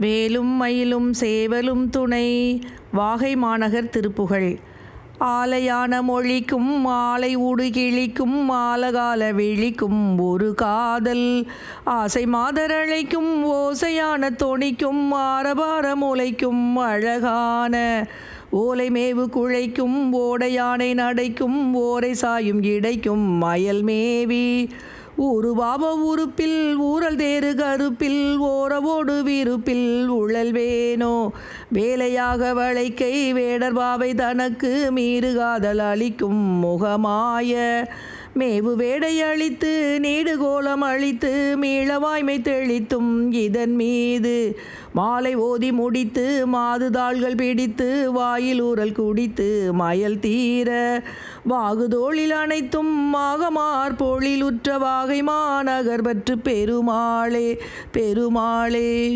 வேலும் மயிலும் சேவலும் துணை. வாகை மாநகர் திருப்புகழ். ஆலையான மொழிக்கும் மாலை உடுகிழிக்கும் மாலகால விழிக்கும் ஒரு காதல். ஆசை மாதரழைக்கும் ஓசையான தொனிக்கும் ஆரபார முளைக்கும் அழகான. ஓலை மேவு குழைக்கும் ஓடையானை நடைக்கும் ஓரை சாயும் இடைக்கும் மயல் மேவி. ஊருபாவ உறுப்பில் ஊரல் தேறு கருப்பில் ஓரவோடு விருப்பில் உழல் வேணோ வேலையாக வளைக்கை வேடர் பாவை தனக்கு மீறுகாதல் அளிக்கும் முகமாய மேவு வேடை அழித்து நீடுகோலம் அழித்து மீளவாய்மை தெளித்தும் இதன் மீது. மாலை ஓதி முடித்து மாதுதாள்கள் பிடித்து வாயில் ஊறல் குடித்து மயல் தீர. வாகுதோளில் அனைத்தும் மாகமார் பொழிலுற்ற வாகை மாநகர் பற்று பெருமாளே பெருமாளே.